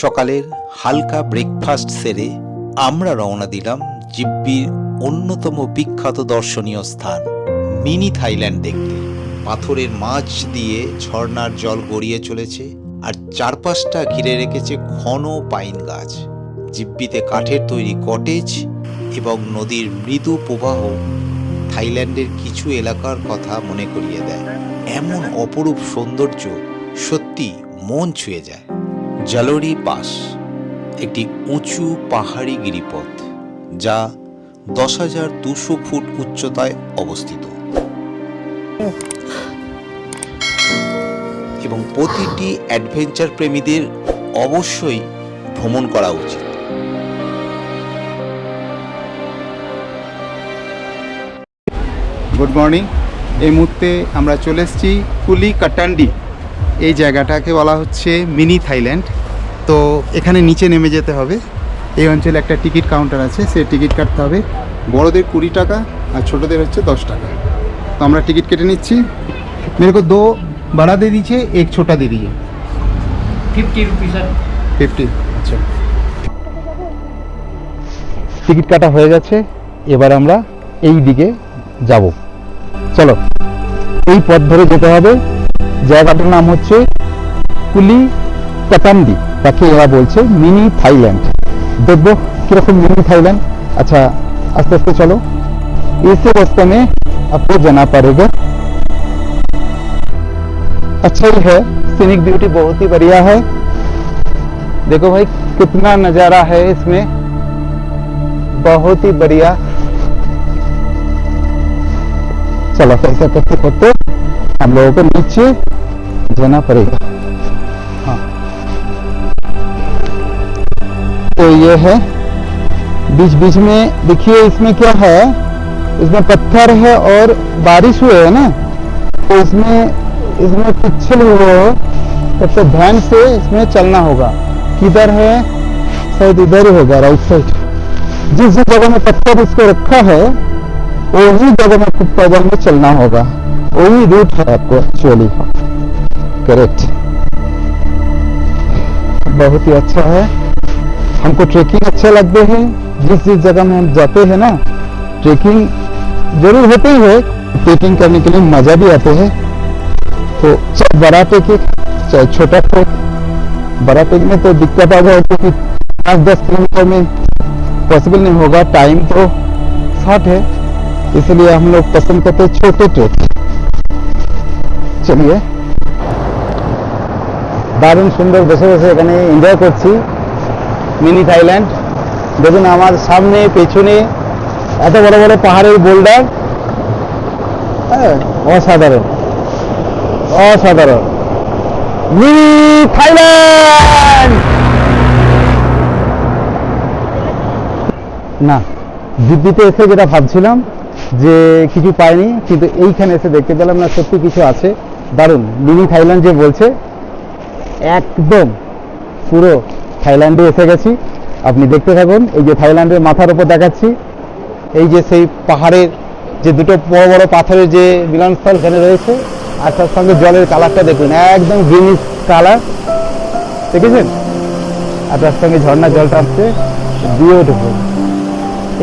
সকালের হালকা ব্রেকফাস্ট সেরে আমরা রওনা দিলাম জিব্বির অন্যতম বিখ্যাত দর্শনীয় স্থান, মিনি থাইল্যান্ড দেখতে। পাথরের মাছ দিয়ে ঝর্নার জল গড়িয়ে চলেছে আর চারপাশটা ঘিরে রেখেছে ঘন পাইন গাছ। জিব্বিতে কাঠের তৈরি কটেজ এবং নদীর মৃদু প্রবাহ থাইল্যান্ডের কিছু এলাকার কথা মনে করিয়ে দেয়। এমন অপরূপ সৌন্দর্য সত্যি মন ছুঁয়ে যায়। জালোরি পাস, একটি উঁচু পাহাড়ি গিরিপথ যা দশ হাজার দুশো ফুট উচ্চতায় অবস্থিত। এবং প্রতিটি অ্যাডভেঞ্চার প্রেমীদের অবশ্যই ভ্রমণ করা উচিত। গুড মর্নিং এই মুহূর্তে আমরা চলে এসেছি কুলি কাটান্ডি এই জায়গাটাকে বলা হচ্ছে মিনি থাইল্যান্ড। তো এখানে নিচে নেমে যেতে হবে। এই অঞ্চলে একটা টিকিট কাউন্টার আছে সে টিকিট কাটতে হবে। বড়দের কুড়ি টাকা আর ছোটোদের হচ্ছে দশ টাকা। তো আমরা টিকিট কেটে নিচ্ছি। মেরে দো বাড়া দে দিচ্ছে এক ছোটা দিয়ে দিয়ে ফিফটি রুপিস ফিফটি আচ্ছা। টিকিট কাটা হয়ে গেছে এবার আমরা এই দিকে যাব। চলো এই পথ ধরে যেতে হবে। জায়গাটার নাম হচ্ছে কুলি কাতান্দি তাকে এরা বলছে মিনি থাইল্যান্ড দেখবো কিরকম মিনি থাইল্যান্ড আচ্ছা আস্তে আস্তে চলো इस रास्ते में आपको जाना पड़ेगा अच्छा ही है सीनिक ब्यूटी बहुत ही बढ़िया है देखो भाई कितना नज़ारा है इसमें बहुत ही बढ़िया चलो ऐसा करते करते हम लोगों को नीचे जाना पड़ेगा। हाँ। तो ये है। बीच बीच में देखिए इसमें क्या है? इसमें पत्थर है और बारिश हुए है ना? तो इसमें इसमें पिछल हुए हो, तब तो ध्यान से इसमें चलना होगा। किधर है? शायद इधर ही होगा राइट साइड जिस जिस जगह में पत्थर इसको रखा है, वही जगह में पैदल में चलना होगा। वही रूट है आपको एक्चुअली करेक्ट बहुत ही अच्छा है। हमको ट्रेकिंग अच्छे लगते हैं। जिस जिस जगह में हम जाते हैं ना ट्रेकिंग ज़रूर होते ही। है ट्रेकिंग करने के लिए मज़ा भी आते हैं। तो चाहे बड़ा पिकनिक चाहे छोटा ट्रिप बड़ा में तो दिक्कत आ जाए क्योंकि पाँच दस किलोमीटर में पॉसिबल नहीं होगा। टाइम तो शॉर्ट है। इसलिए हम लोग पसंद करते हैं छोटे ट्रिप চলিয়ে দারুণ সুন্দর বসে বসে এখানে এনজয় করছি। মিনি থাইল্যান্ড দেখুন আমার সামনে, পেছনে এত বড় বড় পাহাড়ের বোল্ডার হ্যাঁ অসাধারণ। অসাধারণ। মিনি থাইল্যান্ড না, দিল্লিতে এসে যেটা ভাবছিলাম যে কিছু পাইনি, কিন্তু এইখানে এসে দেখতে পেলাম না সত্যি কিছু আছে। দারুণ। মিনি থাইল্যান্ড যে বলছে, একদম পুরো থাইল্যান্ডে এসে গেছি। আপনি দেখতে থাকুন, এই যে থাইল্যান্ডের মাথার উপর দেখাচ্ছি, এই যে সেই পাহাড়ের যে দুটো বড় বড় পাথরের যে মিলনস্থল এখানে রয়েছে, আর তার সঙ্গে জলের কালারটা দেখুন, একদম গ্রিনিশ কালার। দেখেছেন? আর তার সঙ্গে ঝর্ণা জলটা আসছে বিউটিফুল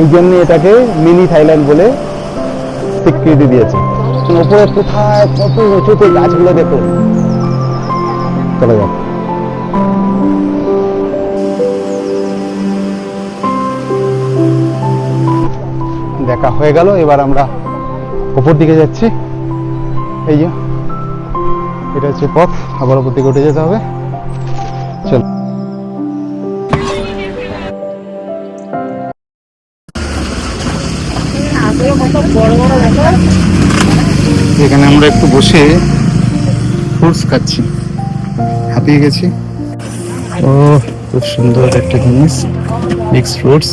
এই জন্য এটাকে মিনি থাইল্যান্ড বলে স্বীকৃতি দিয়েছে। উপরে কোথায়? কত উঁচুতে গাছগুলো দেখুন চলে যাক দেখা হয়ে গেল, এবার আমরা উপর দিকে যাচ্ছি। এই যে, এটা হচ্ছে পথ, আবার উপর দিকে উঠে যেতে হবে। চল। একটু বসে ফ্রুটস খাচ্ছি। হাঁপিয়ে গেছি। ও, খুব সুন্দর একটা জিনিস মিক্স ফ্রুটস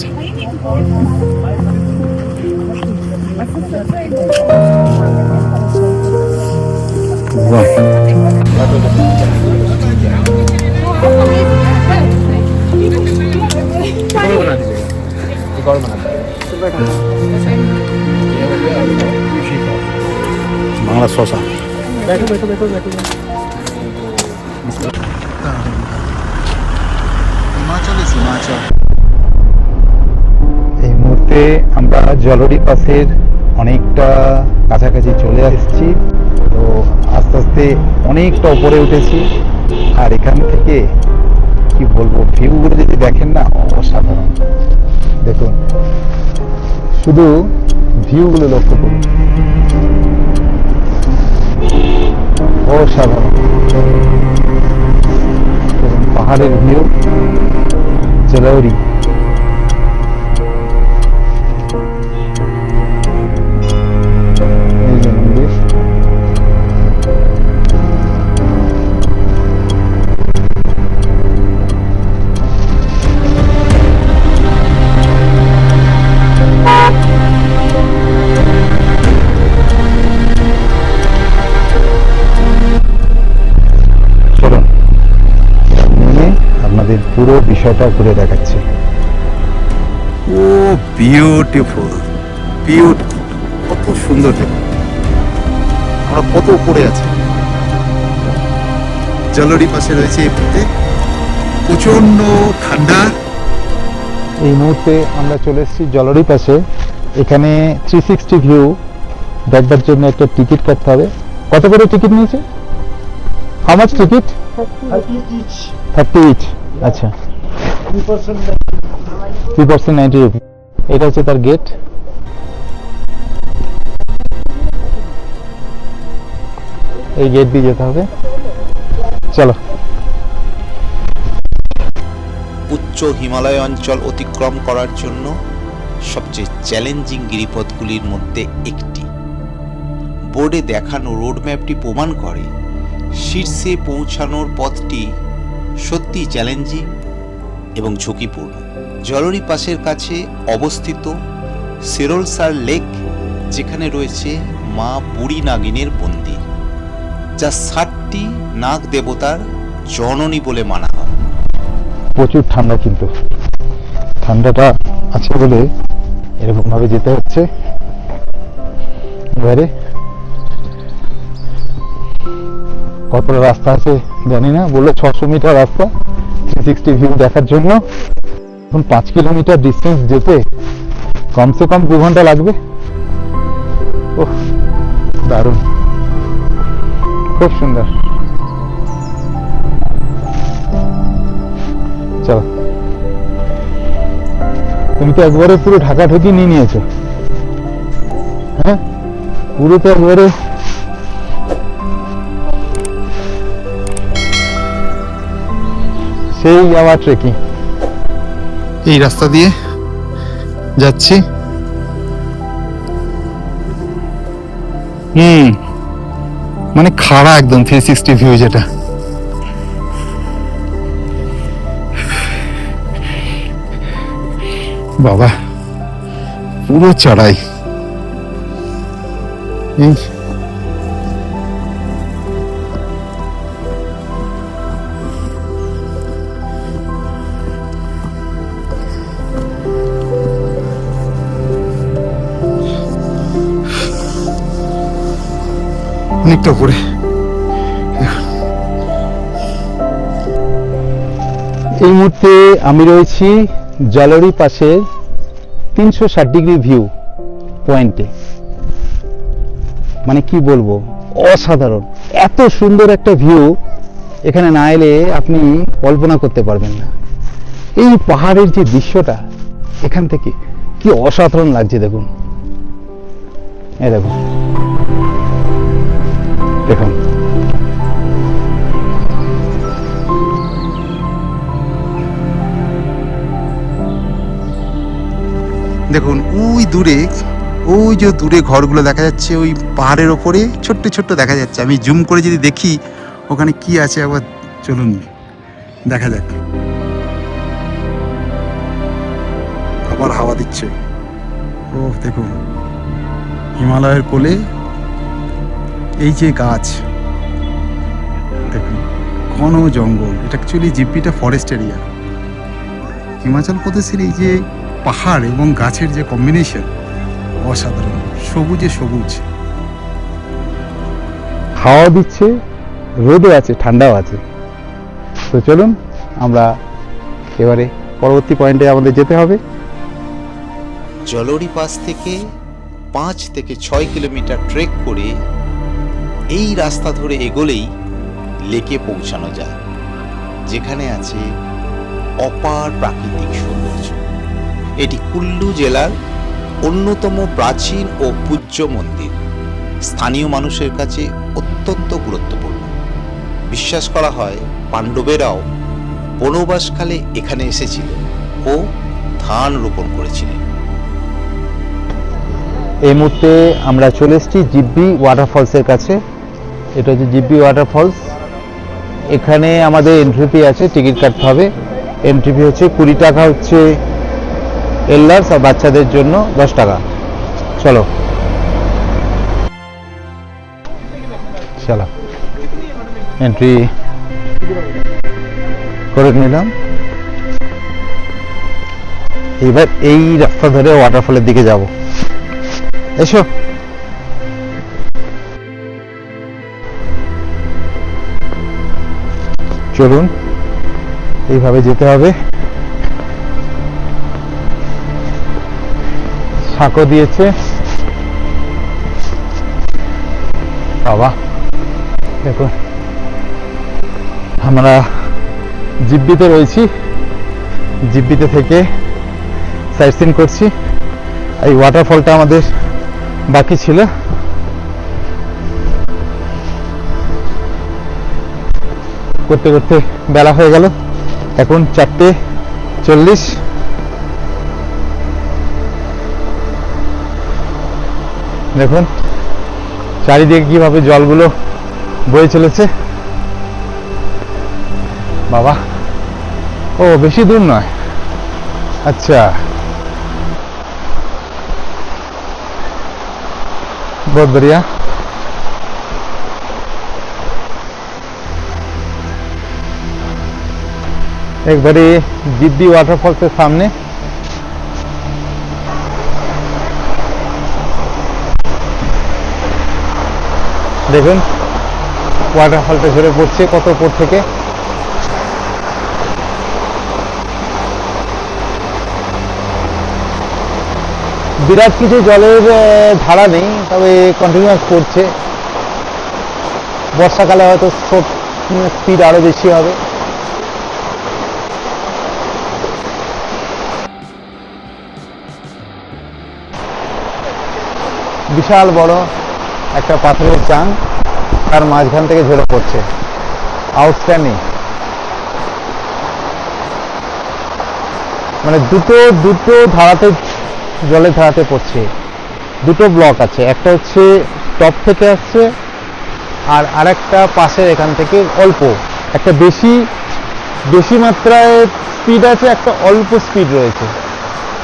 শশা बैठो বাংলা শশা। এই মুহূর্তে আমরা জলরি পাশের অনেকটা কাছাকাছি চলে আসছি তো আস্তে আস্তে অনেকটা উপরে উঠেছি। আর এখান থেকে কি বলব ভিউগুলো যদি দেখেন না অসাধারণ। দেখুন শুধু ভিউগুলো লক্ষ্য করুন। অসাধারণ। পাহাড়ের ভিউ জলৌরি পুরো বিষয়টা ঘুরে দেখাচ্ছি। ও বিউটিফুল বিউটিফুল কত সুন্দর আমরা কত উপরে আছি। জলরি পাশে রয়েছে এই প্রচণ্ড ঠান্ডা। এই মুহূর্তে আমরা চলে এসেছি জলরি পাশে। এখানে থ্রি সিক্সটি ভিউ দেখবার জন্য একটা টিকিট কাটতে হবে। কত করে টিকিট নিয়েছে? How much ticket thirty each আচ্ছা। এটা হচ্ছে তার গেট এই গেট দিয়ে যেতে হবে। চলো। উচ্চ হিমালয় অঞ্চল অতিক্রম করার জন্য সবচেয়ে চ্যালেঞ্জিং গিরিপথগুলির মধ্যে একটি। বোর্ডে দেখানো রোডম্যাপটি প্রমাণ করে। শীর্ষে পৌঁছানোর পথটি সত্যি চ্যালেঞ্জিং এবং ঝুঁকিপূর্ণ। জলরি পাশের কাছে অবস্থিত সেরোলসার লেক, যেখানে রয়েছে মা বুড়ি নাগিনের মন্দির, যা ষাটটি নাগ দেবতার জননী বলে মানা হয়। প্রচুর ঠান্ডা কিন্তু। ঠান্ডাটা আছে বলে এরকম ভাবে যেতে হচ্ছে। এবারে কতটা রাস্তা আছে জানি না। বলল ছশো মিটার রাস্তা থ্রি সিক্সটি ভিউ দেখার জন্য। এখন পাঁচ কিলোমিটার ডিস্টেন্স যেতে কমসে কম দু ঘণ্টা লাগবে। ওহ, দারুণ। খুব সুন্দর। চলো। তুমি তো একবারে পুরো ঢাকা ঢুকি নিয়ে নিয়েছো। হ্যাঁ? পুরো তো একবারে সেই আবার ট্রেকিং। এই রাস্তা দিয়ে যাচ্ছি। হুম মানে খাড়া একদম থ্রি সিক্সটি ভিউ যেটা। বাবা, পুরো চড়াই। এই অনেকটা উপরে এই মুহূর্তে আমি রয়েছি জলরি পাশে তিনশো ষাট ডিগ্রি ভিউ পয়েন্টে। মানে কি বলব? অসাধারণ। এত সুন্দর একটা ভিউ এখানে না এলে আপনি কল্পনা করতে পারবেন না। এই পাহাড়ের যে দৃশ্যটা এখান থেকে কি অসাধারণ লাগছে দেখুন। এই দেখুন। দেখুন। দেখুন, ওই দূরে, ওই যে দূরে ঘরগুলো দেখা যাচ্ছে, ওই পাহাড়ের ওপরে ছোট্ট ছোট্ট দেখা যাচ্ছে। আমি জুম করে যদি দেখি, ওখানে কি আছে আবার চলুন, দেখা যাক। আবার হাওয়া দিচ্ছে। ও দেখুন। হিমালয়ের কোলে এই যে গাছ দেখুন ঘন জঙ্গল এটা অ্যাকচুয়ালি জিপিটা ফরেস্ট এরিয়া হিমাচল প্রদেশের এই যে পাহাড় এবং গাছের যে কম্বিনেশন অসাধারণ সবুজে সবুজ। হাওয়া দিচ্ছে রোদও আছে ঠান্ডাও আছে। তো চলুন আমরা এবারে পরবর্তী পয়েন্টে আমাদের যেতে হবে। জলরি পাস থেকে পাঁচ থেকে ছয় কিলোমিটার ট্রেক করে এই রাস্তা ধরে এগোলেই লেকে পৌঁছানো যায়, যেখানে আছে অপার প্রাকৃতিক সৌন্দর্য। এটি কুল্লু জেলার অন্যতম প্রাচীন ও পূজ্য মন্দির। স্থানীয় মানুষের কাছে অত্যন্ত গুরুত্বপূর্ণ। বিশ্বাস করা হয় পাণ্ডবেরাও বনবাসকালে এখানে এসেছিল ও ধান রোপণ করেছিলেন। এই মুহূর্তে আমরা চলে এসেছি জিব্বি ওয়াটারফলসের কাছে। এটা হচ্ছে জিব্বি ওয়াটারফলস এখানে আমাদের এন্ট্রি ফি আছে টিকিট কাটতে হবে। এন্ট্রি ফি হচ্ছে কুড়ি টাকা হচ্ছে এল্লার্স আর বাচ্চাদের জন্য দশ টাকা। চলো। চলো। এন্ট্রি করে নিলাম। এবার এই রাস্তা ধরে ওয়াটারফলের দিকে যাব। এসো। চলুন, এইভাবে যেতে হবে। সাঁকো দিয়েছে। বাবা, দেখুন, আমরা জিব্বিতে রয়েছি। জিব্বিতে থেকে সাইট সিন করছি। এই ওয়াটারফলটা আমাদের বাকি ছিল। করতে করতে বেলা হয়ে গেল। এখন চারটে চল্লিশ। দেখুন, চারিদিকে কীভাবে জলগুলো বয়ে চলেছে। বাবা, ও, বেশি দূর নয়। আচ্ছা। বদরিয়া বড়িয়া একবারে জিদ্দি ওয়াটারফলসের সামনে। দেখুন ওয়াটারফলটা ঝরে পড়ছে কত উপর থেকে। বিরাট কিছু জলের ধারা নেই, তবে কন্টিনিউয়াস পড়ছে। বর্ষাকালে হয়তো স্রোত স্পিড আরও বেশি হবে। বিশাল বড় একটা পাথরের চাং, তার মাঝখান থেকে ঝরে পড়ছে। আউটস্ট্যান্ডিং মানে দুটো দুটো ধারাতে, জলের ধারাতে পড়ছে। দুটো ব্লক আছে, একটা হচ্ছে টপ থেকে আসছে, আর আরেকটা পাশের এখান থেকে অল্প। একটা বেশি বেশি মাত্রায় স্পিড আছে, একটা অল্প স্পিড রয়েছে।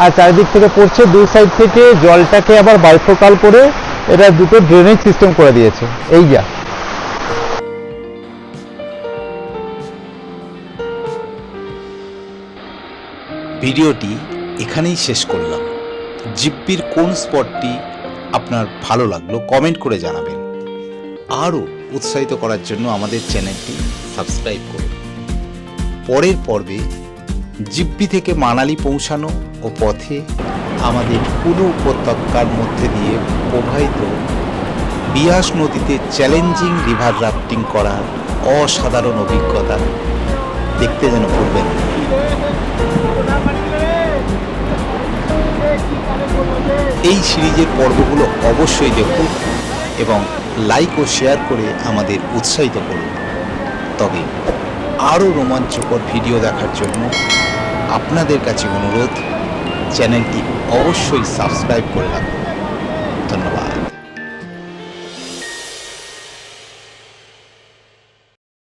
আর চারিদিক থেকে পড়ছে দুই সাইড থেকে জলটাকে আবার বাইফোকাল করে এটা দুটো ড্রেনেজ সিস্টেম করে দিয়েছে। এই যা। ভিডিওটি এখানেই শেষ করলাম। জিপ্পির কোন স্পটটি আপনার ভালো লাগল কমেন্ট করে জানাবেন। আরও উৎসাহিত করার জন্য আমাদের চ্যানেলটি সাবস্ক্রাইব করুন। পরের পর্বে জিপ্পি থেকে মানালি পৌঁছানো ও পথে আমাদের কুলু উপত্যকার মধ্যে দিয়ে প্রবাহিত বিয়াস নদীতে চ্যালেঞ্জিং রিভার রাফটিং করার অসাধারণ অভিজ্ঞতা দেখতে যেন ভুলবেন এই সিরিজের পর্বগুলো অবশ্যই দেখুন এবং লাইক ও শেয়ার করে আমাদের উৎসাহিত করুন। তবে আরও রোমাঞ্চকর ভিডিও দেখার জন্য আপনাদের কাছে অনুরোধ চ্যানেলটি অবশ্যই সাবস্ক্রাইব করে রাখুন। ধন্যবাদ।